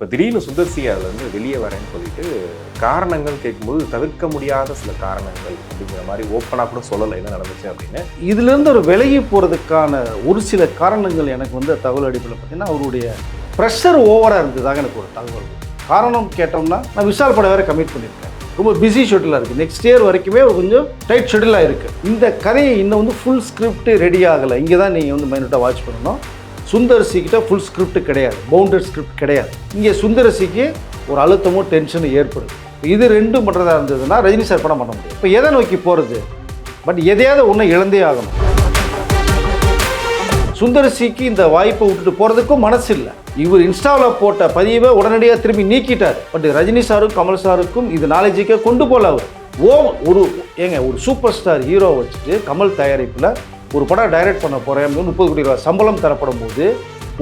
இப்போ திடீர்னு சுந்தர்சி அதுலேருந்து வெளியே வரேன்னு சொல்லிட்டு காரணங்கள் கேட்கும்போது தவிர்க்க முடியாத சில காரணங்கள் அப்படிங்கிற மாதிரி ஓப்பனாக கூட சொல்லலை. என்ன நடந்துச்சு அப்படின்னு. இதுலேருந்து ஒரு விலகி போகிறதுக்கான ஒரு சில காரணங்கள் எனக்கு வந்து தகவல் அடிப்படையில் பார்த்தீங்கன்னா அவருடைய ப்ரெஷர் ஓவராக இருந்ததாக எனக்கு ஒரு தகவல். காரணம் கேட்டோம்னா நான் விஷால் படம் வேறு கமிட் பண்ணியிருக்கேன். ரொம்ப பிஸி ஷெட்யூலாக இருக்குது நெக்ஸ்ட் இயர் வரைக்குமே கொஞ்சம் டைட் ஷெட்யூலாக இருக்குது இந்த கதையை இன்னும் வந்து ஃபுல் ஸ்கிரிப்ட் ரெடி ஆகலை. இங்கே தான் நீங்கள் வந்து மைனூட்டாக வாட்ச் பண்ணணும். சுந்தரசிக்கிட்ட ஃபுல் ஸ்கிரிப்ட் கிடையாது. பவுண்டட் ஸ்கிரிப்ட் கிடையாது. இங்கே சுந்தரசிக்கு ஒரு அழுத்தமும் டென்ஷனும் ஏற்படுது. இது ரெண்டும் பண்ணுறதா இருந்ததுன்னா ரஜினி சார் படம் பண்ண முடியும் இப்போ எதை நோக்கி போகிறது பட் எதையாவது ஒன்று இழந்தே ஆகணும். சுந்தரசிக்கு இந்த வாய்ப்பை விட்டுட்டு போகிறதுக்கும் மனசு இல்லை. இவர் இன்ஸ்டாவில் போட்ட பதிவை உடனடியாக திரும்பி நீக்கிட்டார். பட் ரஜினி சாரும் கமல் சாருக்கும் இது நாலேஜிக்கே கொண்டு போகல அவர். ஓ ஒரு ஏங்க ஒரு சூப்பர் ஸ்டார் ஹீரோ வச்சுட்டு கமல் தயாரிப்பில் ஒரு படம் டைரக்ட் பண்ண போகிறேன் முப்பது கோடி ரூபாய் சம்பளம் தரப்படும் போது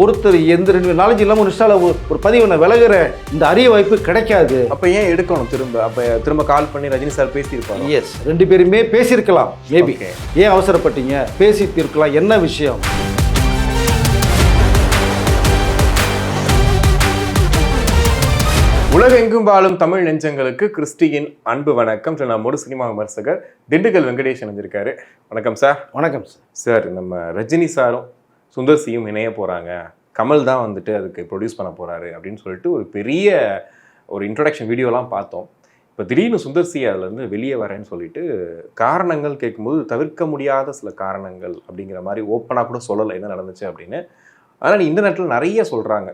ஒருத்தர் எந்த ரெண்டு நாலேஜ் இல்லாமல் ஒரு இன்ஸ்டாவில் ஒரு ஒரு பதிவை நான் விலகுறேன் இந்த அரிய வாய்ப்பு கிடைக்காது. அப்போ ஏன் எடுக்கணும் திரும்ப? அப்போ திரும்ப கால் பண்ணி ரஜினி சார் பேசியிருப்பாங்க எஸ் ரெண்டு பேருமே பேசியிருக்கலாம் மேபி. ஏன் அவசரப்பட்டீங்க? பேசி தீர்க்கலாம். என்ன விஷயம்? உலகெங்கும் வாழும் தமிழ் நெஞ்சங்களுக்கு கிறிஸ்டியின் அன்பு வணக்கம். சார் நம்மோடு சினிமா விமர்சகர் திண்டுக்கல் வெங்கடேஷ் இணைஞ்சிருக்காரு. வணக்கம் சார். வணக்கம் சார். சார் நம்ம ரஜினி சாரும் சுந்தர் சியும் இணைய போகிறாங்க கமல் தான் வந்துட்டு அதுக்கு ப்ரொடியூஸ் பண்ண போகிறாரு அப்படின்னு சொல்லிட்டு ஒரு பெரிய ஒரு இன்ட்ரொடக்ஷன் வீடியோலாம் பார்த்தோம். இப்போ திடீர்னு சுந்தர் சி அதுலேருந்து வெளியே வரேன்னு சொல்லிட்டு காரணங்கள் கேட்கும்போது தவிர்க்க முடியாத சில காரணங்கள் அப்படிங்கிற மாதிரி ஓப்பனாக கூட சொல்லலை. என்ன நடந்துச்சு அப்படின்னு. ஆனால் இன்டர்நெட்டில் நிறைய சொல்கிறாங்க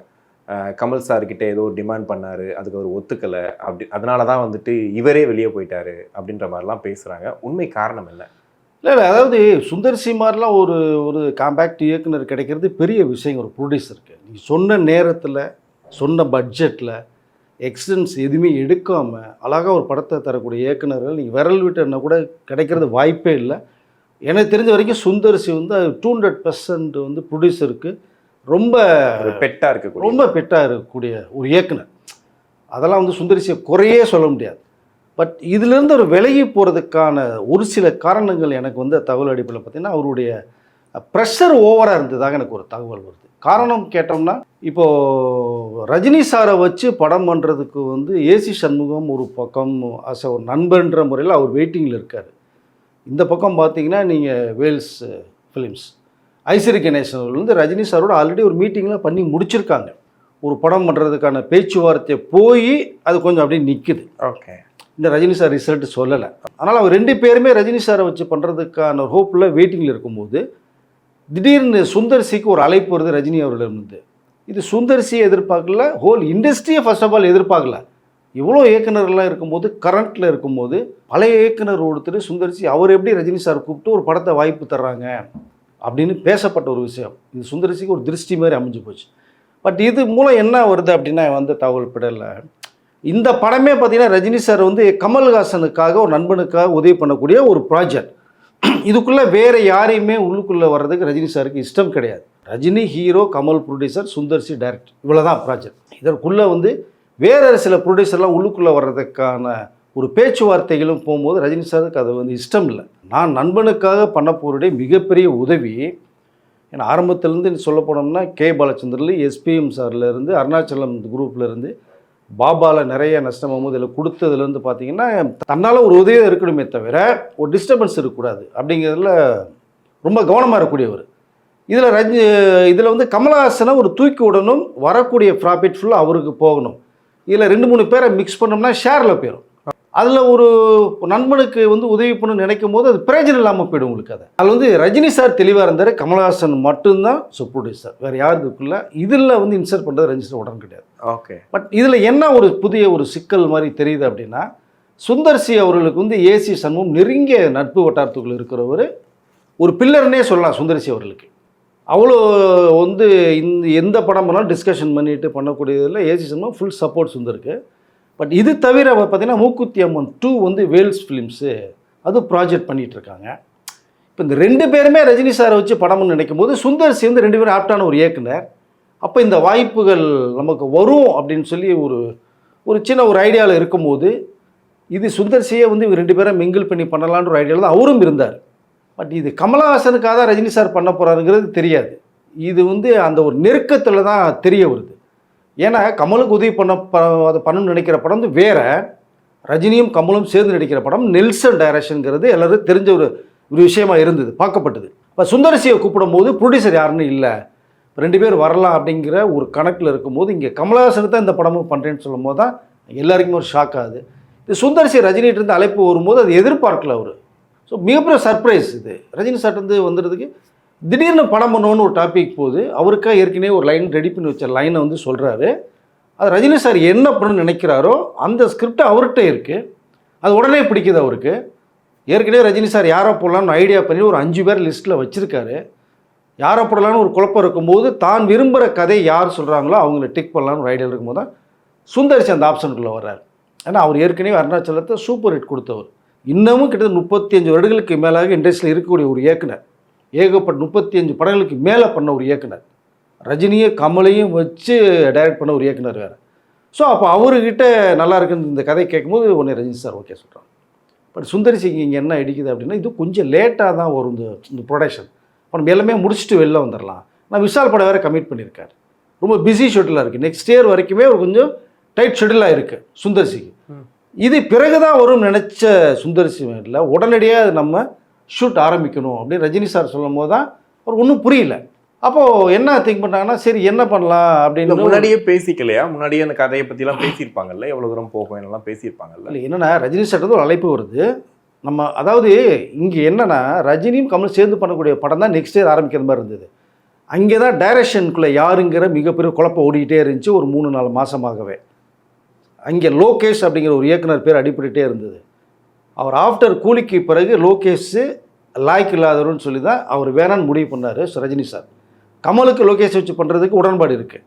கமல் சார் ஏதோ ஒரு டிமாண்ட் பண்ணார் அதுக்கு அவர் ஒத்துக்கலை அப்படி அதனால தான் வந்துட்டு இவரே வெளியே போயிட்டாரு அப்படின்ற மாதிரிலாம் பேசுகிறாங்க உண்மை காரணம் இல்லை இல்லை இல்லை அதாவது சுந்தர் சி மாதிரிலாம் ஒரு ஒரு காம்பேக்ட் இயக்குனர் கிடைக்கிறது பெரிய விஷயம் ஒரு ப்ரொடியூசருக்கு நீ சொன்ன நேரத்தில் சொன்ன பட்ஜெட்டில் எக்ஸ்டென்ஸ் எதுவுமே எடுக்காமல் அழகாக ஒரு படத்தை தரக்கூடிய இயக்குனர்கள் நீங்கள் விரல் விட்டுனா கூட கிடைக்கிறது வாய்ப்பே இல்லை. எனக்கு தெரிஞ்ச வரைக்கும் சுந்தர்சி வந்து டூ ஹண்ட்ரட் பர்சன்ட் வந்து ப்ரொடியூசருக்கு ரொம்ப ஒரு பெட்டா இருக்கக்கூடிய ரொம்ப பெட்டாக இருக்கக்கூடிய ஒரு இயக்குனர். அதெல்லாம் வந்து சுந்தரிசியை குறையே சொல்ல முடியாது. பட் இதிலிருந்து ஒரு விலகி போகிறதுக்கான ஒரு சில காரணங்கள் எனக்கு வந்து தகவல் அடிப்படையில் பார்த்தீங்கன்னா அவருடைய ப்ரெஷர் ஓவராக இருந்ததாக எனக்கு ஒரு தகவல் வருது. காரணம் கேட்டோம்னா இப்போது ரஜினி சாரை வச்சு படம் பண்ணுறதுக்கு வந்து ஏசி சண்முகம் ஒரு பக்கம் அஸ் ஒரு நண்பன்ற முறையில் அவர் வெயிட்டிங்கில் இருக்கார். இந்த பக்கம் பார்த்தீங்கன்னா நீங்கள் வேல்ஸ் ஃபிலிம்ஸ் ஐஸ்வரி கணேசன் அவர்கள் வந்து ரஜினி சாரோட ஆல்ரெடி ஒரு மீட்டிங்லாம் பண்ணி முடிச்சிருக்காங்க. ஒரு படம் பண்ணுறதுக்கான பேச்சுவார்த்தை போய் அது கொஞ்சம் அப்படியே நிற்குது ஓகே இந்த ரஜினி சார் ரிசல்ட் சொல்லலை. அதனால் அவர் ரெண்டு பேருமே ரஜினி சாரை வச்சு பண்ணுறதுக்கான ஹோப்பில் வெயிட்டிங்கில் இருக்கும்போது திடீர்னு சுந்தர்சிக்கு ஒரு அழைப்பு வருது ரஜினி அவர்களிருந்து இது சுந்தர்சியை எதிர்பார்க்கல ஹோல் இண்டஸ்ட்ரியை ஃபர்ஸ்ட் ஆஃப் ஆல் எதிர்பார்க்கல. இவ்வளோ இயக்குனர்லாம் இருக்கும்போது கரண்ட்டில் இருக்கும்போது பழைய இயக்குனர் ஒருத்தர் சுந்தர்சி அவர் எப்படி ரஜினி சார் கூப்பிட்டு ஒரு படத்தை வாய்ப்பு தர்றாங்க? அப்படின்னு பேசப்பட்ட ஒரு விஷயம். இது சுந்தரசிக்கு ஒரு திருஷ்டி மாதிரி அமைஞ்சு போச்சு. பட் இது மூலம் என்ன வருது அப்படின்னா வந்து தகவல் பிடல இந்த படமே பார்த்திங்கன்னா ரஜினி சார் வந்து கமல்ஹாசனுக்காக ஒரு நண்பனுக்காக உதவி பண்ணக்கூடிய ஒரு ப்ராஜெக்ட் இதுக்குள்ளே வேறு யாரையுமே உள்ளுக்குள்ளே வர்றதுக்கு ரஜினி சாருக்கு இஷ்டம் கிடையாது. Rajini hero Kamal producer Sundar C direct இவ்வளோதான் ப்ராஜெக்ட் இதற்குள்ளே வந்து வேறு சில ப்ரொடியூசர்லாம் உள்ளுக்குள்ளே வர்றதுக்கான ஒரு பேச்சுவார்த்தைகளும் போகும்போது ரஜினி சாருக்கு அது வந்து இஷ்டம் இல்லை. நான் நண்பனுக்காக பண்ண போருடைய மிகப்பெரிய உதவி. ஏன்னா ஆரம்பத்திலேருந்து சொல்ல போனோம்னா கே. பாலச்சந்தர்ல எஸ்பிஎம் சார்லேருந்து அருணாச்சலம் குரூப்லேருந்து பாபாவில் நிறைய நஷ்டம் இதில் கொடுத்ததுலேருந்து பார்த்தீங்கன்னா தன்னால் ஒரு உதவியாக இருக்கணுமே தவிர ஒரு டிஸ்டர்பன்ஸ் இருக்கக்கூடாது அப்படிங்கிறதுல ரொம்ப கவனமாக இருக்கக்கூடியவர். இதில் ரஜி இதில் வந்து கமலஹாசனை ஒரு தூக்கி விடணும் வரக்கூடிய ப்ராஃபிட் ஃபுல்லாக அவருக்கு போகணும். இதில் ரெண்டு மூணு பேரை மிக்ஸ் பண்ணோம்னா ஷேரில் போயிடும் அதில் ஒரு நண்பனுக்கு வந்து உதவி பண்ண நினைக்கும் போது அது பிரயோஜனம் இல்லாமல் போயிடும் உங்களுக்கு அது. அதில் வந்து ரஜினி சார் தெளிவாக இருந்தார் கமலஹாசன் மட்டும்தான் ப்ரொடியூசர் வேறு யார் இதுக்குள்ள இதில் வந்து இன்சர்ட் பண்ணுறது ரஜினி சார் உடனே கிடையாது. ஓகே பட் இதில் என்ன ஒரு புதிய ஒரு சிக்கல் மாதிரி தெரியுது அப்படின்னா சுந்தர்சி அவர்களுக்கு வந்து ஏசி சண்முகம் நெருங்கிய நட்பு வட்டாரத்துக்குள்ள இருக்கிறவர் ஒரு பில்லர்னே சொல்லலாம் சுந்தர்சி அவர்களுக்கு. அவ்வளோ வந்து இந்த எந்த படம் பண்ணாலும் டிஸ்கஷன் பண்ணிட்டு பண்ணக்கூடியதில் ஏசி சண்முகம் ஃபுல் சப்போர்ட் சுந்தருக்கு. பட் இது தவிர பார்த்தீங்கன்னா மூக்குத்தி அம்மன் டூ வந்து வேல்ஸ் ஃபிலிம்ஸு அது ப்ராஜெக்ட் பண்ணிகிட்ருக்காங்க இப்போ இந்த ரெண்டு பேருமே ரஜினி சாரை வச்சு படம்னு நினைக்கும் போது சுந்தர்சி வந்து ரெண்டு பேரும் ஆப்டான ஒரு இயக்குனர். அப்போ இந்த வாய்ப்புகள் நமக்கு வரும் அப்படின்னு சொல்லி ஒரு ஒரு சின்ன ஒரு ஐடியாவில் இருக்கும்போது இது சுந்தர்சியை வந்து இவர் ரெண்டு பேரும் மிங்கிள் பண்ணி பண்ணலான்ற ஒரு ஐடியாவில் தான் அவரும் இருந்தார். பட் இது கமலஹாசனுக்காக தான் ரஜினி சார் பண்ண போகிறாருங்கிறது தெரியாது. இது வந்து அந்த ஒரு நெருக்கத்தில் தான் தெரிய வருது. ஏன்னா கமலுக்கு உதவி பண்ண ப அதை பண்ணணும்னு நினைக்கிற படம் வந்து வேற. ரஜினியும் கமலும் சேர்ந்து நடிக்கிற படம் நெல்சன் டைரக்ஷனுங்கிறது எல்லாரும் தெரிஞ்ச ஒரு ஒரு விஷயமா இருந்தது பார்க்கப்பட்டது. இப்போ சுந்தரசியை கூப்பிடும்போது ப்ரொடியூசர் யாருன்னு இல்லை. ரெண்டு பேர் வரலாம் அப்படிங்கிற ஒரு கணக்கில் இருக்கும்போது இங்கே கமலஹாசன் தான் இந்த படமும் பண்ணுறேன்னு சொல்லும்போது தான் எல்லாருக்குமே ஒரு ஷாக் ஆகுது. இது சுந்தரசி ரஜினிகிட்டருந்து அழைப்பு வரும்போது அது எதிர்பார்க்கல அவர். ஸோ மிகப்பெரிய சர்ப்ரைஸ் இது. ரஜினி சார்ட்டருந்து வந்துடுறதுக்கு திடீர்னு படம் பண்ணணும்னு ஒரு டாபிக் போகுது. அவருக்காக ஏற்கனவே ஒரு லைன் ரெடி பண்ணி வச்ச லைனை வந்து சொல்கிறாரு அது ரஜினி சார் என்ன பண்ணணும்னு நினைக்கிறாரோ அந்த ஸ்கிரிப்ட் அவர்கிட்ட இருக்குது அது உடனே பிடிக்குது அவருக்கு. ஏற்கனவே ரஜினி சார் யாரை போடலாம்னு ஐடியா பண்ணி ஒரு அஞ்சு பேர் லிஸ்ட்டில் வச்சுருக்காரு. யாரை போடலான்னு ஒரு குழப்பம் இருக்கும்போது தான் விரும்புகிற கதை யார் சொல்கிறாங்களோ அவங்கள டிக் பண்ணலான்னு ஒரு ஐடியா இருக்கும்போது தான் சுந்தரிசி அந்த ஆப்ஷனுக்குள்ளே வர்றார். ஏன்னா அவர் ஏற்கனவே அருணாச்சலத்தை சூப்பர் ஹிட் கொடுத்தவர். இன்னமும் கிட்டத்தட்ட முப்பத்தி அஞ்சு வருடங்களுக்கு மேலாக இண்டஸ்ட்ரியில் இருக்கக்கூடிய ஒரு இயக்குனர். ஏகப்பட்ட முப்பத்தி அஞ்சு படங்களுக்கு மேலே பண்ண ஒரு இயக்குனர். ரஜினியை கமலையும் வச்சு டைரக்ட் பண்ண ஒரு இயக்குனர் வேறு. ஸோ அப்போ அவர்கிட்ட நல்லா இருக்குன்னு இந்த கதை கேட்கும்போது உடனே ரஜினி சார் ஓகே சொல்கிறாங்க பட் சுந்தரி சிங் இங்கே என்ன இடிக்குது அப்படின்னா இது கொஞ்சம் லேட்டாக தான் வரும் இந்த இந்த ப்ரொடக்ஷன் இப்போ நம்ம எல்லாமே முடிச்சுட்டு வெளில வந்துடலாம் நான் விஷால் படம் வேறு கமிட் பண்ணியிருக்காரு ரொம்ப பிஸி ஷெட்யூலாக இருக்குது நெக்ஸ்ட் இயர் வரைக்குமே ஒரு கொஞ்சம் டைட் ஷெட்யூலாக இருக்குது சுந்தர்சிக்கு ம். இது பிறகு தான் வரும்னு நினச்ச சுந்தர்சி இல்லை உடனடியாக நம்ம ஷூட் ஆரம்பிக்கணும் அப்படின்னு ரஜினி சார் சொல்லும் போது தான் அவர் ஒன்றும் புரியல. அப்போது என்ன திங்க் பண்ணாங்கன்னா சரி என்ன பண்ணலாம் அப்படின்னு முன்னாடியே பேசிக்கலையா? முன்னாடியே அந்த கதையை பத்திலாம் பேசியிருப்பாங்கல்ல? எவ்வளவு தூரம் போகும் என்னெல்லாம் பேசியிருப்பாங்கல்ல? இல்லை என்னன்னா ரஜினி சார்ட்டு ஒரு அழைப்பு வருது. நம்ம அதாவது இங்கே என்னன்னா ரஜினியும் கமல் சேர்ந்து பண்ணக்கூடிய படம் தான் நெக்ஸ்ட் இயர் ஆரம்பிக்கிற மாதிரி இருந்தது. அங்கே தான் டைரக்ஷனுக்குள்ளே யாருங்கிற மிகப்பெரிய குழப்பம் ஓடிக்கிட்டே இருந்துச்சு ஒரு மூணு நாலு மாதமாகவே அங்கே லோகேஷ் அப்படிங்கிற ஒரு இயக்குனர் பேர் அடிபட்டுட்டே இருந்தது. அவர் ஆஃப்டர் கூலிக்கு பிறகு லோகேஷ் லாய்க்கு இல்லாதவர்னு சொல்லி தான் அவர் வேணான்னு முடிவு பண்ணார் ரஜினி சார். கமலுக்கு லோகேஷ் வச்சு பண்ணுறதுக்கு உடன்பாடு இருக்குது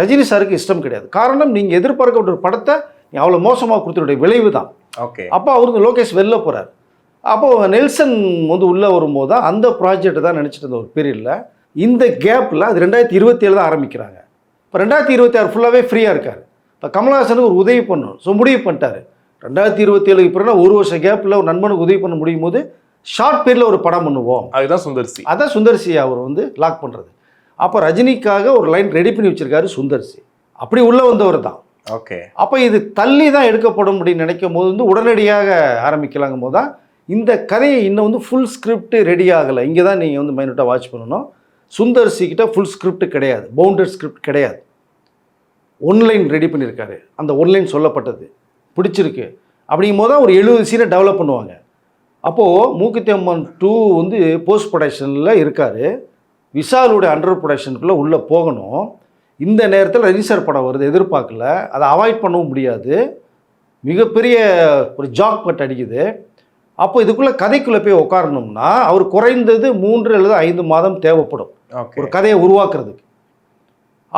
ரஜினி சாருக்கு இஷ்டம் கிடையாது. காரணம் நீங்கள் எதிர்பார்க்க ஒரு படத்தை நீ அவ்வளோ மோசமாக கொடுத்துருடைய விளைவு தான். ஓகே. அப்போ அவருக்கு லோகேஷ் வெளில போகிறார் அப்போது நெல்சன் வந்து உள்ளே வரும்போது தான் அந்த ப்ராஜெக்ட் தான் நினச்சிட்டு இருந்த ஒரு பீரியடில் இந்த கேப்பில் அது ரெண்டாயிரத்தி இருபத்தி ஏழு தான் ஆரம்பிக்கிறாங்க. இப்போ ரெண்டாயிரத்தி இருபத்தி ஆறு ஃபுல்லாகவே ஃப்ரீயாக இருக்கார். இப்போ கமலஹாசனுக்கு ஒரு உதவி பண்ணணும். ஸோ முடிவு பண்ணிட்டாரு. ரெண்டாயிரத்தி இருபத்தி ஏழுக்கு பிறகு ஒரு வருஷம் கேப்பில் ஒரு நண்பனுக்கு உதவி பண்ண முடியும் போது ஷார்ட் பீரியடில் ஒரு படம் பண்ணுவோம். அதுதான் சுந்தர்சி. அதான் சுந்தர்சி அவர் வந்து லாக் பண்ணுறது அப்போ ரஜினிக்காக ஒரு லைன் ரெடி பண்ணி வச்சிருக்காரு சுந்தர்சி. அப்படி உள்ளே வந்தவர் தான். ஓகே. அப்போ இது தள்ளி தான் எடுக்கப்படும் அப்படின்னு நினைக்கும் போது வந்து உடனடியாக ஆரம்பிக்கலாங்கும் போது தான் இந்த கதையை இன்னும் வந்து ஃபுல் ஸ்கிரிப்ட் ரெடி ஆகலை. இங்கே தான் நீங்கள் வந்து மைனூட்டாக வாட்ச் பண்ணணும். சுந்தர்சி கிட்ட ஃபுல் ஸ்கிரிப்ட் கிடையாது. பவுண்டட் ஸ்கிரிப்ட் கிடையாது. ஒன்லைன் ரெடி பண்ணியிருக்காரு அந்த ஒன்லைன் சொல்லப்பட்டது. பிடிச்சிருக்கு. அப்படிங்கும் போது தான் ஒரு எழுபது சீனை டெவலப் பண்ணுவாங்க. அப்போது மூக்குத்தி அம்மன் டூ வந்து போஸ்ட் ப்ரொடக்ஷனில் இருக்கார். விஷாலுடைய அண்டர் ப்ரொடக்ஷனுக்குள்ளே உள்ளே போகணும். இந்த நேரத்தில் ரஜினிசார் படம் வருது எதிர்பார்க்கல. அதை அவாய்ட் பண்ணவும் முடியாது. மிகப்பெரிய ஒரு ஜாக் பட் அடிக்குது. அப்போ இதுக்குள்ளே கதைக்குள்ளே போய் உட்காரணும்னா அவர் குறைந்தது மூன்று அல்லது ஐந்து மாதம் தேவைப்படும். ஒரு கதையை உருவாக்குறதுக்கு.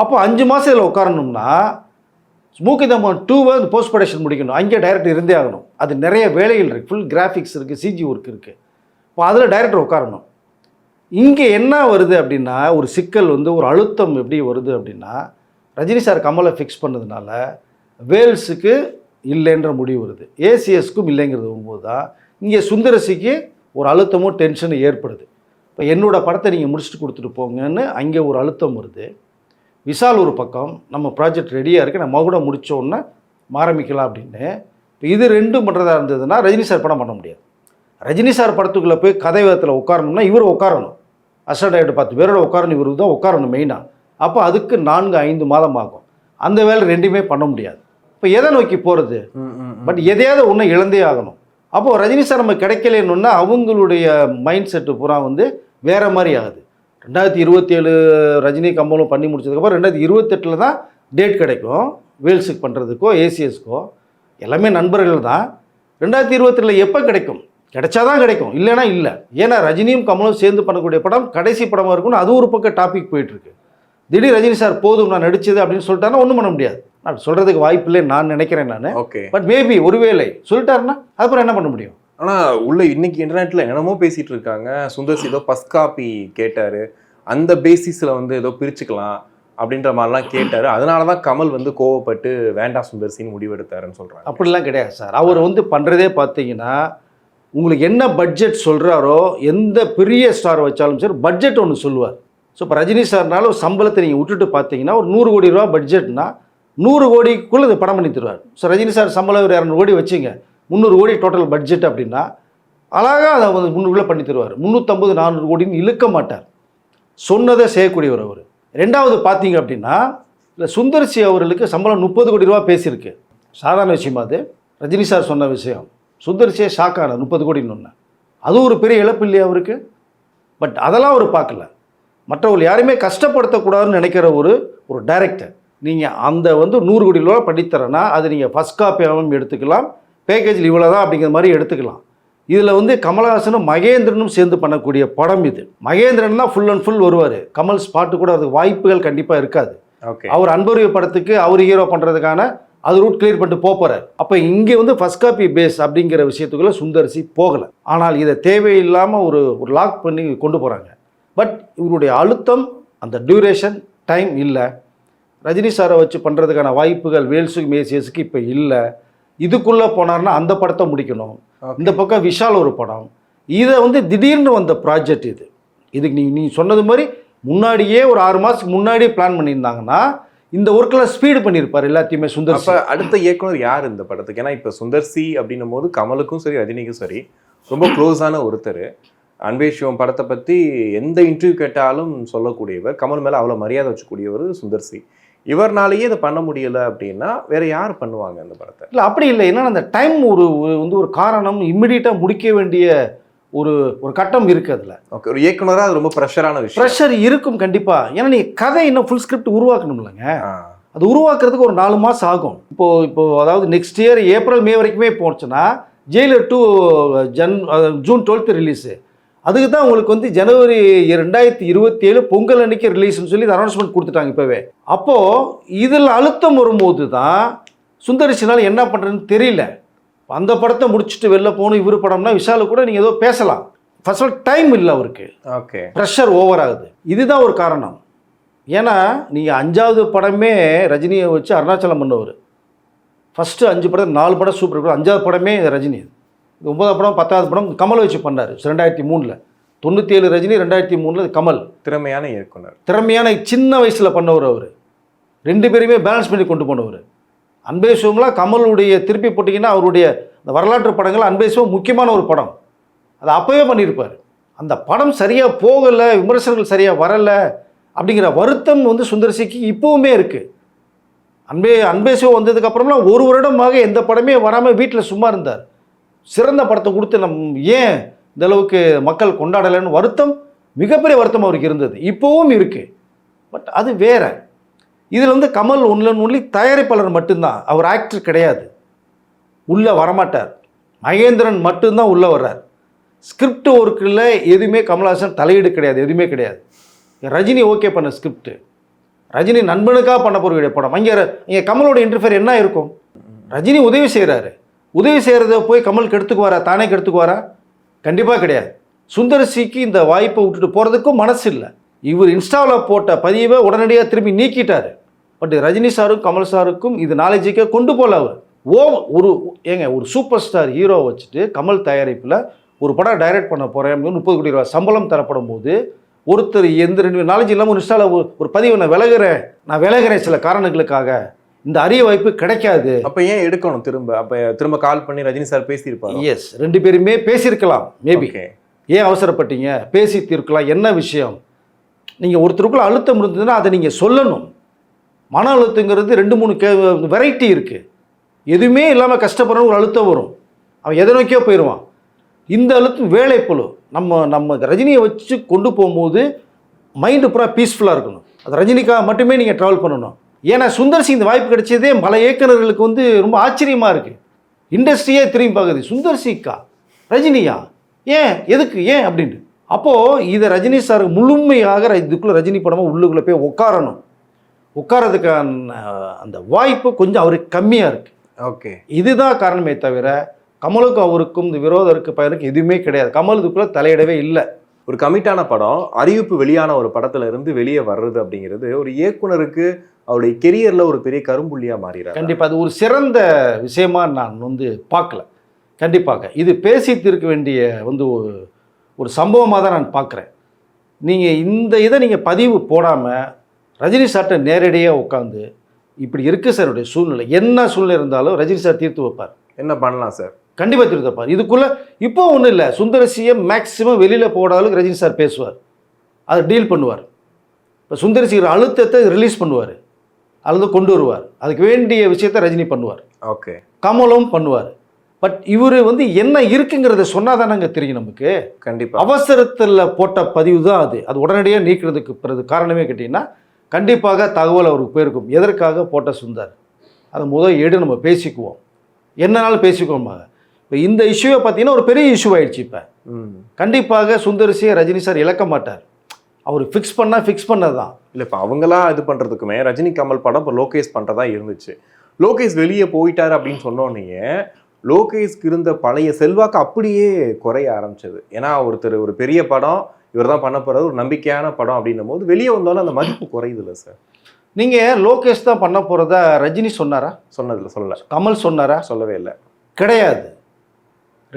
அப்போ அஞ்சு மாதம் இதில் உட்காரணும்னா ஸ்மூக்கி தம்மன் டூவை போஸ்ட் ப்ரொடக்ஷன் முடிக்கணும். அங்கே டைரக்டர் இருந்தே ஆகணும். அது நிறைய வேலைகள் இருக்குது ஃபுல் கிராஃபிக்ஸ் இருக்குது சிஜி ஒர்க் இருக்குது இப்போ அதில் டைரக்டர் உட்காரணும். இங்கே என்ன வருது அப்படின்னா ஒரு சிக்கல் வந்து ஒரு அழுத்தம் எப்படி வருது அப்படின்னா ரஜினி சார் கமலை ஃபிக்ஸ் பண்ணதுனால வேல்ஸுக்கு இல்லைன்ற முடிவு வருது. ஏசிஎஸ்க்கும் இல்லைங்கிறது வரும்போது தான் இங்கே சுந்தரசிக்கு ஒரு அழுத்தமும் டென்ஷனும் ஏற்படுது. இப்போ என்னோடய படத்தை நீங்கள் முடிச்சுட்டு கொடுத்துட்டு போங்கன்னு அங்கே ஒரு அழுத்தம் வருது. விஷால் ஒரு பக்கம் நம்ம ப்ராஜெக்ட் ரெடியாக இருக்குது நம்ம கூட உடனே ஆரம்பிக்கலாம் அப்படின்னு. இப்போ இது ரெண்டும் பண்ணுறதா இருந்ததுன்னா ரஜினி சார் படம் பண்ண முடியாது. ரஜினி சார் படத்துக்குள்ளே போய் கதை விதத்தில் உட்காரணும்னா இவர் உட்காரணும். அசடாயிட்டு பத்து பேரோட உட்காரணும் இவர் தான் உட்காரணும் மெயினாக அப்போ அதுக்கு நான்கு ஐந்து மாதம் ஆகும். அந்த வேலை ரெண்டுமே பண்ண முடியாது. இப்போ எதை நோக்கி போகிறது பட் எதையாவது ஒன்று இழந்தே ஆகணும். அப்போது ரஜினி சார் நம்ம கிடைக்கலன்னா அவங்களுடைய மைண்ட் செட்டு பூரா வந்து வேற மாதிரி ஆகுது. ரெண்டாயிரத்தி இருபத்தி ஏழு ரஜினி கமலும் பண்ணி முடிச்சதுக்கப்புறம் ரெண்டாயிரத்தி இருபத்தெட்டில் தான் டேட் கிடைக்கும். வேல்ஸுக்கு பண்ணுறதுக்கோ ஏசிஎஸ்க்கோ எல்லாமே நண்பர்கள் தான். ரெண்டாயிரத்தி இருபத்தெட்டில் எப்போ கிடைக்கும்? கிடைச்சாதான் கிடைக்கும். இல்லைன்னா இல்லை. ஏன்னா ரஜினியும் கமலும் சேர்ந்து பண்ணக்கூடிய படம் கடைசி படமாக இருக்கும்னு அது ஒரு பக்கம் டாபிக் போயிட்டுருக்கு. திடீர் ரஜினி சார் போதும் நான் நடிச்சது அப்படின்னு சொல்லிட்டாருன்னா ஒன்றும் பண்ண முடியாது. நான் சொல்கிறதுக்கு வாய்ப்பு இல்லைன்னு நான் நினைக்கிறேன் நான். ஓகே பட் மேபி ஒருவேளை சொல்லிட்டாருன்னா அதுக்கப்புறம் என்ன பண்ண முடியும்? ஆனால் உள்ள இன்னைக்கு இன்டர்நெட்ல என்னமோ பேசிட்டு இருக்காங்க. சுந்தர் ஏதோ ஃபஸ்ட் காப்பி கேட்டாரு. அந்த பேசிஸில் வந்து ஏதோ பிரிச்சுக்கலாம் அப்படின்ற மாதிரிலாம் கேட்டார். அதனால தான் கமல் வந்து கோவப்பட்டு வேண்டாம் சுந்தர்சின்னு முடிவெடுத்தாருன்னு சொல்கிறாங்க அப்படிலாம் கிடையாது சார். அவர் வந்து பண்ணுறதே பார்த்தீங்கன்னா உங்களுக்கு என்ன பட்ஜெட் சொல்கிறாரோ எந்த பெரிய ஸ்டார் வச்சாலும் சரி பட்ஜெட் ஒன்று சொல்லுவார். ஸோ இப்போ ரஜினி சார்னால ஒரு சம்பளத்தை நீங்கள் விட்டுட்டு பார்த்தீங்கன்னா ஒரு நூறு கோடி ரூபா பட்ஜெட்னா நூறு கோடிக்குள்ளே இது படம் பண்ணி தருவார். ஸோ ரஜினி சார் சம்பளம் ஒரு இரநூறு கோடி வச்சுங்க. முந்நூறு கோடி டோட்டல் பட்ஜெட் அப்படின்னா அழகாக அதை வந்து முந்நூறுக்குள்ளே பண்ணி தருவார். முந்நூற்றம்பது நானூறு கோடின்னு இழுக்க மாட்டார். சொன்னதை செய்யக்கூடியவர் அவர். ரெண்டாவது பார்த்தீங்க அப்படின்னா இல்லை சுந்தர்சி அவர்களுக்கு சம்பளம் முப்பது கோடி ரூபா பேசியிருக்கு. சாதாரண விஷயமா அது? ரஜினி சார் சொன்ன விஷயம். சுந்தர்சியே ஷாக் ஆனார் முப்பது கோடின்னு ஒன்று அது ஒரு பெரிய இழப்பு இல்லையா அவருக்கு? பட் அதெல்லாம் அவர் பார்க்கல. மற்றவர்கள் யாரையுமே கஷ்டப்படுத்தக்கூடாதுன்னு நினைக்கிற ஒரு ஒரு டைரக்டர் நீங்கள் அந்த வந்து நூறு கோடி ரூபா பண்ணித்தரேன்னா அது நீங்கள் ஃபஸ்ட் காப்பியாகவும் எடுத்துக்கலாம். பேக்கேஜில் இவ்வளோ தான் அப்படிங்கிற மாதிரி எடுத்துக்கலாம். இதில் வந்து கமலஹாசனும் மகேந்திரனும் சேர்ந்து பண்ணக்கூடிய படம் இது. மகேந்திரன் தான் ஃபுல் அண்ட் ஃபுல் வருவார். கமல் ஸ்பாட்டு கூட அதுக்கு வாய்ப்புகள் கண்டிப்பாக இருக்காது. ஓகே. அவர் அன்பறிவு படத்துக்கு அவர் ஹீரோ பண்ணுறதுக்கான அது ரூட் கிளியர் பண்ணிட்டு போக போகிறார் அப்போ இங்கே வந்து ஃபஸ்ட் காப்பி பேஸ் அப்படிங்கிற விஷயத்துக்குள்ளே சுந்தர்சி போகலை. ஆனால் இதை தேவையில்லாமல் ஒரு ஒரு லாக் பண்ணி கொண்டு போகிறாங்க பட் இவருடைய அழுத்தம் அந்த டியூரேஷன் டைம் இல்லை. ரஜினி சாரை வச்சு பண்ணுறதுக்கான வாய்ப்புகள் வேல்ஸுக்கு மேசியஸுக்கு இப்போ இல்லை. இதுக்குள்ளே போனார்னா அந்த படத்தை முடிக்கணும். இந்த பக்கம் விஷால் ஒரு படம். இதை வந்து திடீர்னு வந்த ப்ராஜெக்ட் இது. இதுக்கு நீ நீ சொன்னது மாதிரி முன்னாடியே ஒரு ஆறு மாதத்துக்கு முன்னாடியே பிளான் பண்ணியிருந்தாங்கன்னா இந்த ஒர்க்கில் ஸ்பீடு பண்ணியிருப்பார் எல்லாத்தையுமே சுந்தர் அப்ப அடுத்த இயக்குனர் யார் இந்த படத்துக்கு? ஏன்னா இப்ப சுந்தர் சி அப்படின்னும் போது கமலுக்கும் சரி ரஜினிக்கும் சரி ரொம்ப க்ளோஸான ஒருத்தர். அன்பே சிவம் படத்தை பத்தி எந்த இன்டர்வியூ கேட்டாலும் சொல்லக்கூடியவர் கமல் மேல அவ்வளவு மரியாதை வச்சுக்கூடியவர் சுந்தர் சி. இவர்னாலேயே இதை பண்ண முடியல அப்படின்னா வேற யார் பண்ணுவாங்க இந்த படத்தை? இல்லை அப்படி இல்லை. என்னன்னா அந்த டைம் ஒரு வந்து ஒரு காரணம் இம்மிடியட்டாக முடிக்க வேண்டிய ஒரு ஒரு கட்டம் இருக்குது அதில். ஓகே ஒரு இயக்குனரா அது ரொம்ப ப்ரெஷரான விஷயம். ப்ரெஷர் இருக்கும் கண்டிப்பாக ஏன்னா நீங்கள் கதை இன்னும் ஃபுல் ஸ்கிரிப்ட் உருவாக்கணும்லங்க ஆ, அது உருவாக்குறதுக்கு ஒரு நாலு மாதம் ஆகும். இப்போது இப்போ அதாவது நெக்ஸ்ட் இயர் ஏப்ரல் மே வரைக்குமே போச்சுன்னா ஜெயிலர் டூ ஜன் ஜூன் டுவெல்த்து ரிலீஸு அதுக்கு தான் உங்களுக்கு வந்து ஜனவரி ரெண்டாயிரத்தி இருபத்தி ஏழு பொங்கல் அன்னைக்கு ரிலீஸ்னு சொல்லி அனௌன்ஸ்மெண்ட் கொடுத்துட்டாங்க இப்போவே. அப்போது இதில் அழுத்தம் வரும்போது தான் சுந்தரிசினால் என்ன பண்ணுறதுன்னு தெரியல. அந்த படத்தை முடிச்சுட்டு வெளில போகணும் இவர் படம்னா விஷாலு கூட நீங்கள் ஏதோ பேசலாம். ஃபர்ஸ்ட் ஆல் டைம் இல்லை அவருக்கு. ஓகே. ப்ரெஷர் ஓவர் ஆகுது. இதுதான் ஒரு காரணம். ஏன்னா நீங்கள் அஞ்சாவது படமே ரஜினியை வச்சு அருணாச்சலம் பண்ணவர். ஃபஸ்ட்டு அஞ்சு படம் நாலு படம் சூப்பர் அஞ்சாவது படமே ரஜினி. ஒன்பதாவது படம் பத்தாவது படம் கமல் வச்சு பண்ணார் ரெண்டாயிரத்தி மூணில். தொண்ணூற்றி ஏழு ரஜினி ரெண்டாயிரத்தி மூணில் கமல். திறமையான இயக்குனர். திறமையான சின்ன வயசில் பண்ணவர் அவர். ரெண்டு பேருமே பேலன்ஸ் பண்ணி கொண்டு போனவர். அன்பே சிவம்லாம் கமலுடைய திருப்பி போட்டிங்கன்னா அவருடைய இந்த வரலாற்று படங்கள் அன்பே சிவம் முக்கியமான ஒரு படம். அதை அப்போவே பண்ணியிருப்பார். அந்த படம் சரியாக போகலை விமர்சனங்கள் சரியாக வரலை அப்படிங்கிற வருத்தம் வந்து சுந்தரசிக்கு இப்போவுமே இருக்குது அன்பே அன்பே சிவம் வந்ததுக்கப்புறம்லாம் ஒரு வருடமாக எந்த படமே வராமல் வீட்டில் சும்மா இருந்தார். சிறந்த படத்தை கொடுத்து நம் ஏன் இந்தளவுக்கு மக்கள் கொண்டாடலைன்னு வருத்தம் மிகப்பெரிய வருத்தம் அவருக்கு இருந்தது. இப்போவும் இருக்குது பட் அது வேற. இதில் வந்து கமல் ஒன்லன் ஒன்லி தயாரிப்பாளர் மட்டும்தான். அவர் ஆக்டர் கிடையாது. உள்ளே வரமாட்டார். மகேந்திரன் மட்டும்தான் உள்ளே வர்றார். ஸ்கிரிப்ட் ஒர்க்கில் எதுவுமே கமல்ஹாசன் தலையீடு கிடையாது. எதுவுமே கிடையாது. ரஜினி ஓகே பண்ண ஸ்கிரிப்ட் ரஜினி நண்பனுக்காக பண்ண போகிற படம். அங்கே இங்கே கமலோட இன்டர்ஃபியர் என்ன இருக்கும்? ரஜினி உதவி செய்கிறாரு உதவி செய்கிறத போய் கமல் கெடுத்துக்குவாரா தானே கெடுத்துக்குவாரா கண்டிப்பாக கிடையாது. சுந்தரசிக்கு இந்த வாய்ப்பை விட்டுட்டு போகிறதுக்கும் மனசு இல்லை. இவர் இன்ஸ்டாவில் போட்ட பதிவை உடனடியாக திரும்பி நீக்கிட்டார். பட் ரஜினி சாருக்கும் கமல் சாருக்கும் இது நாலேஜுக்கே கொண்டு போகல அவர். ஓ ஒரு ஏங்க ஒரு சூப்பர் ஸ்டார் ஹீரோ வச்சுட்டு கமல் தயாரிப்பில் ஒரு படம் டைரக்ட் பண்ண போகிறேன் முப்பது கோடி ரூபாய் சம்பளம் தரப்படும் போது ஒருத்தர் எந்த ரெண்டு நாலேஜ் இல்லாமல் ஒரு இன்ஸ்டாவில் ஒரு- பதிவை நான் விலகிறேன். நான் விலகுறேன் சில காரணங்களுக்காக. இந்த அரிய வாய்ப்பு கிடைக்காது. அப்ப ஏன் எடுக்கணும் திரும்ப? அப்ப திரும்ப கால் பண்ணி ரஜினி சார் பேசியிருப்பாரு? எஸ் ரெண்டு பேருமே பேசியிருக்கலாம் மேபி ஏன் அவசரப்பட்டீங்க? பேசி தீர்க்கலாம் என்ன விஷயம்? நீங்கள் ஒருத்தருக்குள்ள அழுத்தம் இருந்ததுன்னா அதை நீங்கள் சொல்லணும். மன அழுத்தங்கிறது ரெண்டு மூணு கே வெரைட்டி இருக்குது எதுவுமே இல்லாமல் கஷ்டப்படுற ஒரு அழுத்தம் வரும். அவன் எதை நோக்கியோ போயிடுவான். இந்த அழுத்தம் வேலைப்பழு நம்ம நம்ம ரஜினியை வச்சு கொண்டு போகும்போது மைண்டு பூரா பீஸ்ஃபுல்லாக இருக்கணும். அது ரஜினிக்காக மட்டுமே நீங்கள் ட்ராவல் பண்ணணும். ஏன்னா சுந்தர் சிங் இந்த வாய்ப்பு கிடைச்சதே பல இயக்குனர்களுக்கு வந்து ரொம்ப ஆச்சரியமாக இருக்குது இண்டஸ்ட்ரியே திரும்பி பார்க்குது. சுந்தர் சிக்கா ரஜினியா? ஏன்? எதுக்கு? ஏன்? அப்படின்ட்டு. அப்போது இதை ரஜினி சார் முழுமையாக இதுக்குள்ளே ரஜினி படமாக உள்ளுக்குள்ளே போய் உட்காரணும் உட்காரதுக்கான அந்த வாய்ப்பு கொஞ்சம் அவருக்கு கம்மியாக இருக்குது ஓகே. இதுதான் காரணமே தவிர கமலுக்கும் அவருக்கும் இந்த விரோதம் இருக்கு பையனுக்கு எதுவுமே கிடையாது. கமல் இதுக்குள்ளே தலையிடவே இல்லை. ஒரு கமிட்டான படம் அறிவிப்பு வெளியான ஒரு படத்துல இருந்து வெளியே வர்றது அப்படிங்கிறது ஒரு இயக்குனருக்கு அவருடைய கெரியர்ல ஒரு பெரிய கரும்புள்ளியா மாறிறாரு கண்டிப்பாக அது ஒரு சிறந்த விஷயமா நான் வந்து பார்க்கல. கண்டிப்பாக இது பேசி தீர்க்க வேண்டிய வந்து ஒரு ஒரு சம்பவமாக தான் நான் பார்க்குறேன். நீங்கள் இந்த இதை நீங்கள் பதிவு போடாமல் ரஜினி சார்ட்ட நேரடியாக உட்காந்து இப்படி இருக்கு சார் அவருடைய சூழ்நிலை. என்ன சூழ்நிலை இருந்தாலும் ரஜினி சார் தீர்த்து வைப்பார். என்ன பண்ணலாம் சார் கண்டிப்பாக தீர்த்து வைப்பார். இதுக்குள்ள இப்போ ஒன்றும் இல்லை. சுந்தரசியை மேக்ஸிமம் வெளியில் போட அளவுக்கு ரஜினி சார் பேசுவார். அதை டீல் பண்ணுவார். இப்போ சுந்தரசிக்கிற அழுத்தத்தை ரிலீஸ் பண்ணுவார். அல்லது கொண்டு வருவார். அதுக்கு வேண்டிய விஷயத்தை ரஜினி பண்ணுவார். ஓகே. கமலும் பண்ணுவார். பட் இவர் வந்து என்ன இருக்குங்கிறத சொன்னாதானங்க தெரியும் நமக்கு. கண்டிப்பா. அவசரத்தில் போட்ட பதிவு தான் அது. அது உடனடியாக நீக்கிறதுக்கு பிறகு காரணமே கேட்டிங்கன்னா கண்டிப்பாக தகவல் அவருக்கு போயிருக்கும். எதற்காக போட்ட சுந்தர்? அதை முதல் எடு நம்ம பேசிக்குவோம். என்னனாலும் பேசிக்குவோம் இப்போ இந்த இஷ்யூவை பார்த்தீங்கன்னா ஒரு பெரிய இஷ்யூ ஆயிடுச்சு இப்போ. கண்டிப்பாக சுந்தரசியை ரஜினி சார் இழக்க மாட்டார். அவர் ஃபிக்ஸ் பண்ணால் ஃபிக்ஸ் பண்ணது தான் இல்ல இப்ப அவங்களா இது பண்றதுக்குமே ரஜினி கமல் படம் இப்போ லோகேஷ் பண்றதா இருந்துச்சு. லோகேஷ் வெளியே போயிட்டாரு அப்படின்னு சொன்னோடனே லோகேஷ்க்கு இருந்த பழைய செல்வாக்கு அப்படியே குறைய ஆரம்பிச்சது. ஏன்னா ஒருத்தர் ஒரு பெரிய படம் இவர் தான் பண்ண போறது ஒரு நம்பிக்கையான படம் அப்படின்னும் போது வெளியே வந்தோன்னே அந்த மதிப்பு குறையுது இல்லை சார் நீங்கள் லோகேஷ் தான் பண்ண போகிறதா ரஜினி சொன்னாரா? சொன்னதில்ல சொல்லல. கமல் சொன்னாரா? சொல்லவே இல்லை. கிடையாது.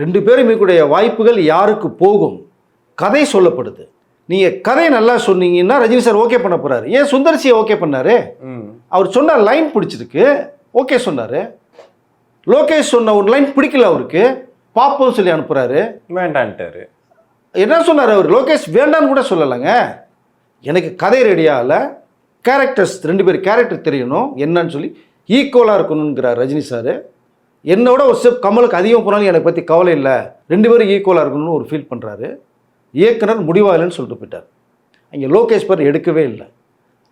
ரெண்டு பேரும் இருக்கக்கூடிய வாய்ப்புகள் யாருக்கு போகும்? கதை சொல்லப்படுது. நீங்கள் கதை நல்லா சொன்னீங்கன்னா ரஜினி சார் ஓகே பண்ண போகிறாரு ஏன் சுந்தர்சியை ஓகே பண்ணாரு? அவர் சொன்ன லைன் பிடிச்சிருக்கு. ஓகே சொன்னார். லோகேஷ் சொன்ன ஒரு லைன் பிடிக்கல அவருக்கு. பாப்போம் சொல்லி அனுப்புகிறாரு வேண்டான்ட்டாரு. என்ன சொன்னார் அவர்? லோகேஷ் வேண்டான்னு கூட சொல்லலைங்க. எனக்கு கதை ரெடியாகல கேரக்டர்ஸ் ரெண்டு பேர் கேரக்டர் தெரியணும். என்னன்னு சொல்லி ஈக்குவலாக இருக்கணுங்கிறார் ரஜினி சார் என்னோட ஒரு ஸ்டெப் கமலுக்கு அதிகம் போனாலும் எனக்கு பற்றி கவலை இல்லை. ரெண்டு பேரும் ஈக்குவலாக இருக்கணும்னு ஒரு ஃபீல் பண்ணுறாரு இயக்குனர் முடிவாகலைன்னு சொல்லிட்டு போயிட்டார். அங்கே லோகேஷ் பேர் எடுக்கவே இல்லை.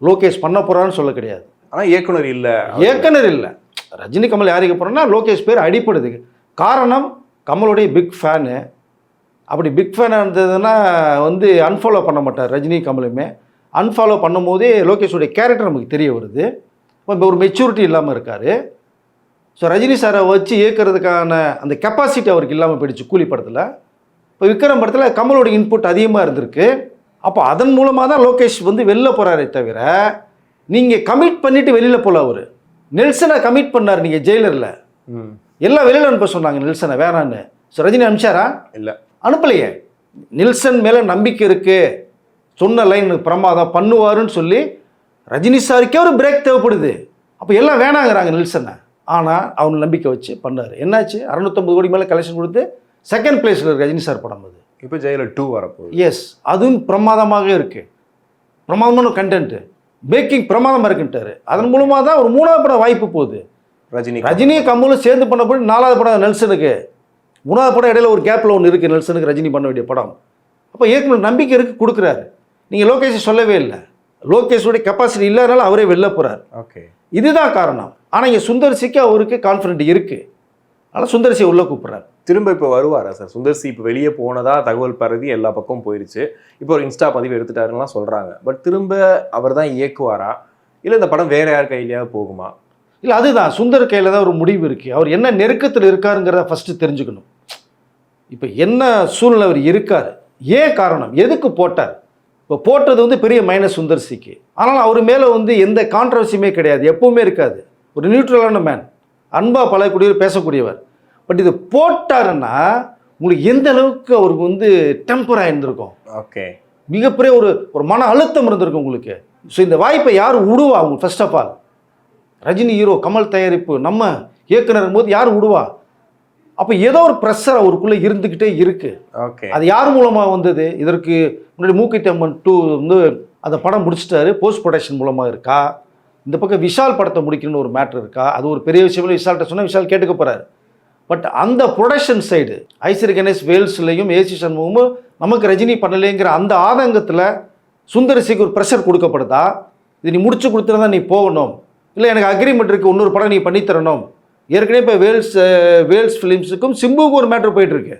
லோகேஷ் பண்ண போகிறான்னு சொல்ல கிடையாது. ஆனா இயக்குனர் இல்ல. இயக்குனர் இல்லை. ரஜினி கமல் யாருக்கு போகிறோன்னா லோகேஷ் பேர் அடிப்படுது காரணம் கமலுடைய பிக் ஃபேனு. அப்படி பிக் ஃபேனாக இருந்ததுன்னா வந்து அன்ஃபாலோ பண்ண மாட்டார் ரஜினி கமலுமே. அன்ஃபாலோ பண்ணும்போதே லோகேஷோடைய கேரக்டர் நமக்கு தெரிய வருது. இப்போ ஒரு மெச்சூரிட்டி இல்லாமல் இருக்கார். ஸோ ரஜினி சாரை வச்சு இயக்கிறதுக்கான அந்த கெப்பாசிட்டி அவருக்கு இல்லாமல் போயிடுச்சு கூலி படத்தில். இப்போ விக்ரம் படத்தில் கமலோட இன்புட் அதிகமாக இருந்திருக்கு. அப்போ அதன் மூலமாக தான் லோகேஷ் வந்து வெளில போகிறாரே தவிர நீங்கள் கமிட் பண்ணிவிட்டு வெளியில் போகல அவர். நெல்சனை கமிட் பண்ணார் நீங்கள் ஜெயிலரில். எல்லாம் வெளியில் அனுப்ப சொன்னாங்க நெல்சனை வேணான்னு. ஸோ ரஜினி அனுப்பிச்சாரா? இல்ல. அனுப்பலையே. நெல்சன் மேலே நம்பிக்கை இருக்கு. சொன்ன லைன் பிரமாதம் பண்ணுவாருன்னு சொல்லி ரஜினி சாருக்கே ஒரு பிரேக் தேவைப்படுது. அப்போ எல்லாம் வேணாங்கிறாங்க நெல்சனை. ஆனால் அவன் நம்பிக்கை வச்சு பண்ணார். என்னாச்சு? அறுநூத்தம்பது கோடி மேலே கலெக்ஷன் கொடுத்து செகண்ட் பிளேஸில் ரஜினி சார் படம் அது. இப்போ ஜெயிலர் டூ வரப்போகுது. எஸ் அதுவும் பிரமாதமாக இருக்கு. பிரமாதமான கண்டென்ட்டு பேக்கிங் பிரமாதமாக இருக்குன்ட்டாரு. அதன் மூலமாக தான் ஒரு மூணாவது படம் வாய்ப்பு போகுது. ரஜினி ரஜினி கமலும் சேர்ந்து பண்ண போய் நாலாவது படம் நெல்சனுக்கு. மூணாவது படம் இடையில ஒரு கேப்பில் ஒன்று இருக்குது நெல்சனுக்கு ரஜினி பண்ண வேண்டிய படம். அப்போ ஏற்கனவே நம்பிக்கை இருக்கு கொடுக்குறாரு. நீங்கள் லோகேஷை சொல்லவே இல்லை. லோகேஷோடைய கெப்பாசிட்டி இல்லாதனால அவரே வெளில போகிறார் ஓகே. இதுதான் காரணம். ஆனால் இங்கே சுந்தர்சிக்கு அவருக்கு கான்ஃபிடென்ட் இருக்குது அதனால் சுந்தர்சியை உள்ளே கூப்பிட்றாரு. திரும்ப இப்போ வருவாரா சார்? சுந்தர்சி இப்போ வெளியே போனதா தகவல் பரவி எல்லா பக்கமும் போயிருச்சு. இப்போ ஒரு இன்ஸ்டா பதிவு எடுத்துட்டாருலாம் சொல்கிறாங்க பட் திரும்ப அவர் தான் இயக்குவாரா? இல்லை இந்த படம் வேற யார் கையிலேயாவது போகுமா? இல்லை அதுதான். சுந்தர் கையில் தான் ஒரு முடிவு இருக்குது அவர் என்ன நெருக்கத்தில் இருக்காருங்கிறத ஃபஸ்ட்டு தெரிஞ்சுக்கணும். இப்போ என்ன சூழ்நிலை அவர் இருக்கார்? ஏன் காரணம்? எதுக்கு போட்டார்? இப்போ போட்டது வந்து பெரிய மைனஸ் சுந்தர்சிக்கு ஆனால் அவர் மேலே வந்து எந்த கான்ட்ரவர்சியுமே கிடையாது. எப்பவுமே இருக்காது. ஒரு நியூட்ரலான மேன் அன்பாக பழகக்கூடியவர் பேசக்கூடியவர். பட் இது போட்டாருன்னா உங்களுக்கு எந்த அளவுக்கு அவருக்கு வந்து டெம்பராக இருந்திருக்கும் ஓகே மிகப்பெரிய ஒரு ஒரு மன அழுத்தம் இருந்திருக்கு உங்களுக்கு. ஸோ இந்த வாய்ப்பை யார் விடுவா அவங்க first of all Rajini hero Kamal தயாரிப்பு நம்ம இயக்குனர் போது யார் விடுவா அப்போ ஏதோ ஒரு ப்ரெஷர் அவருக்குள்ளே இருந்துக்கிட்டே இருக்கு. ஓகே அது யார் மூலமாக வந்தது? இதற்கு முன்னாடி மூக்கித்தம்மன் டூ வந்து அந்த படம் முடிச்சிட்டாரு. போஸ்ட் ப்ரொடக்ஷன் மூலமாக இருக்கா? இந்த பக்கம் விஷால் படத்தை முடிக்கணும்னு ஒரு மேட்ரு இருக்கா? அது ஒரு பெரிய விஷயம் விஷால்கிட்ட சொன்னால் விஷால் கேட்டுக்க போகிறாரு பட் அந்த ப்ரொடக்ஷன் சைடு ஐஸ்வரி கணேஷ் வேல்ஸ்லையும் ஏசி சண்முகமும் நமக்கு ரஜினி பண்ணலைங்கிற அந்த ஆதங்கத்தில் சுந்தரசிக்கு ஒரு ப்ரெஷர் கொடுக்கப்படுதா? இது நீ முடிச்சு கொடுத்துருந்தா நீ போகணும். இல்லை எனக்கு அக்ரிமெண்ட் இருக்குது இன்னொரு படம் நீ பண்ணி தரணும். ஏற்கனவே இப்போ வேல்ஸ் வேல்ஸ் ஃபிலிம்ஸுக்கும் சிம்புக்கும் ஒரு மேட்ரு போயிட்டுருக்கு.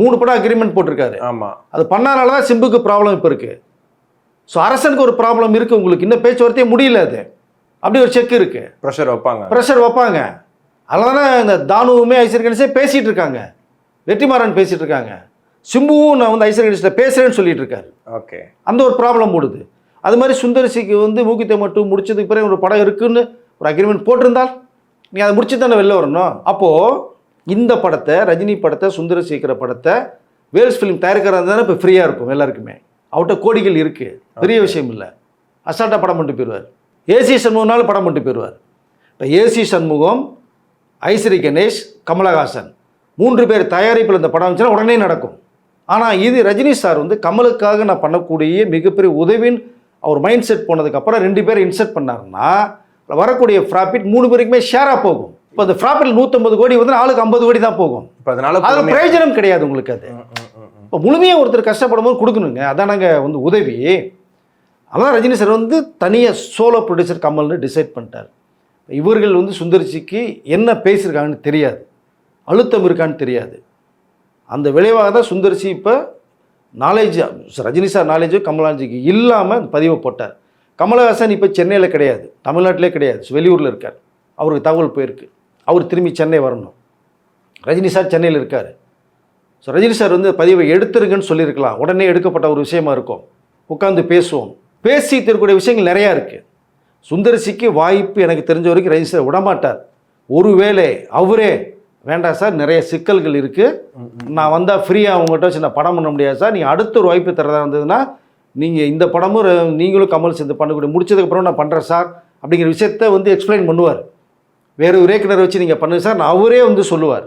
மூணு படம் அக்ரிமெண்ட் போட்டிருக்காரு. ஆமா. அது பண்ணனால தான் சிம்புக்கு ப்ராப்ளம் இப்போ இருக்குது ஸோ அரசனுக்கு ஒரு ப்ராப்ளம் இருக்குது உங்களுக்கு. இன்னும் பேச்சுவார்த்தையே முடியல அது. அப்படி ஒரு செக் இருக்குது ப்ரெஷர் வைப்பாங்க. ப்ரெஷர் வைப்பாங்க. அதனால தானே இந்த தானுவுமே ஐஸ்வரி கணேசே பேசிகிட்டு இருக்காங்க. வெற்றிமாறன் பேசிகிட்டு இருக்காங்க. சிம்புவும் நான் வந்து ஐஸ்வரி கணேசில் பேசுகிறேன்னு சொல்லிட்டு இருக்காரு. ஓகே. அந்த ஒரு ப்ராப்ளம் ஓடுது. அது மாதிரி சுந்தரசிக்கு வந்து மூக்கித்தை மட்டும் முடிச்சதுக்கு பிறகு ஒரு படம் இருக்குன்னு ஒரு அக்ரிமெண்ட் போட்டிருந்தால் நீ அதை முடிச்சு தானே வெளில வரணும்? அப்போது இந்த படத்தை ரஜினி படத்தை சுந்தரசிக்கிற படத்தை வேல்ஸ் ஃபிலிம் தயாரிக்கிறது தானே இப்போ ஃப்ரீயாக இருக்கும் எல்லாருக்குமே. அவர்கிட்ட கோடிகள் இருக்குது பெரிய விஷயம் இல்லை. அசால்ட்டாக படம் பண்ணிட்டு போயிடுவார். ஏசி சண்முகனாலும் படம் பண்ணிட்டு போயிடுவார். இப்போ ஏசி சண்முகம் ஐஸ்வரி கணேஷ் கமலஹாசன். மூன்று பேர் தயாரிப்பில் இந்த படம் வந்துச்சுன்னா உடனே நடக்கும். ஆனால் இது ரஜினி சார் வந்து கமலுக்காக நான் பண்ணக்கூடிய மிகப்பெரிய உதவின்னு அவர் மைண்ட் செட் போனதுக்கப்புறம் ரெண்டு பேரை இன்செர்ட் பண்ணாருன்னா வரக்கூடிய ப்ராஃபிட் மூணு பேருக்குமே ஷேராக போகும். இப்போ அந்த ப்ராஃபிட் நூற்றம்பது கோடி வந்து ஆளுக்கு ஐம்பது கோடி தான் போகும். இப்போ அதனால அதில் பிரயோஜனம் கிடையாது உங்களுக்கு அது. இப்போ முழுமையாக ஒருத்தர் கஷ்டப்படும் போது கொடுக்கணுங்க அதானங்க வந்து உதவி. அதான் ரஜினி சார் வந்து தனியாக சோலோ ப்ரொடியூசர் கமல்னு டிசைட் பண்ணிட்டார். இவர்கள் வந்து சுந்தரிச்சிக்கு என்ன பேசியிருக்காங்கன்னு தெரியாது. அழுத்தம் இருக்கான்னு தெரியாது. அந்த விளைவாக தான் சுந்தரிசி இப்போ நாலேஜ் ரஜினி சார் நாலேஜோ கமல்ஹாசனுக்கு இல்லாமல் அந்த பதிவை போட்டார். கமலஹாசன் இப்போ சென்னையில் கிடையாது தமிழ்நாட்டிலே கிடையாது வெளியூரில் இருக்கார். அவருக்கு தகவல் போயிருக்கு. அவர் திரும்பி சென்னை வரணும். ரஜினி சார் சென்னையில் இருக்கார். ஸோ ரஜினி சார் வந்து பதிவை எடுத்துருங்கன்னு சொல்லியிருக்கலாம். உடனே எடுக்கப்பட்ட ஒரு விஷயமா இருக்கும். உட்காந்து பேசுவோம். பேசி தரக்கூடிய விஷயங்கள் நிறையா இருக்குது சுந்தரசிக்கு வாய்ப்பு எனக்கு தெரிஞ்ச வரைக்கும் ரஜினி சார் விடமாட்டார். ஒருவேளை அவரே வேண்டாம் சார் நிறைய சிக்கல்கள் இருக்குது நான் வந்தால் ஃப்ரீயாக அவங்ககிட்ட வச்சு நான் படம் பண்ண முடியாது சார். நீங்கள் அடுத்த ஒரு வாய்ப்பு தரதா இருந்ததுன்னா நீங்கள் இந்த படமும் நீங்களும் கமல் சேர்ந்து பண்ணக்கூடிய முடிச்சதுக்கப்புறம் நான் பண்ணுறேன் சார். அப்படிங்கிற விஷயத்த வந்து எக்ஸ்பிளைன் பண்ணுவார். வேறு ஒரு கிணறு வச்சு நீங்கள் பண்ணுங்க சார். நான் அவரே வந்து சொல்லுவார்.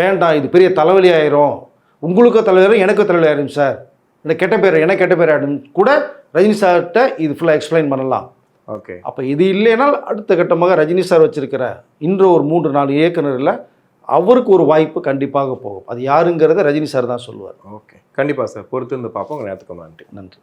வேண்டாம் இது பெரிய தலைவலி ஆயிரும். உங்களுக்கும் தலைவரும் எனக்கும் தலைவலி ஆயிரும் சார். இந்த கெட்ட பேர் எனக்கு கெட்ட பேர் ஆயிடும் கூட ரஜினி சார்கிட்ட இது ஃபுல்லாக எக்ஸ்பிளைன் பண்ணலாம். ஓகே. அப்போ இது இல்லைனால் அடுத்த கட்டமாக ரஜினி சார் வச்சிருக்கிற இன்று ஒரு மூன்று நாலு இயக்குனரில் அவருக்கு ஒரு வாய்ப்பு கண்டிப்பாக போகும். அது யாருங்கிறத ரஜினி சார் தான் சொல்லுவார். ஓகே. கண்டிப்பா சார். பொறுத்து இருந்து பார்ப்போம். நேரத்துக்கு நன்றி. நன்றி.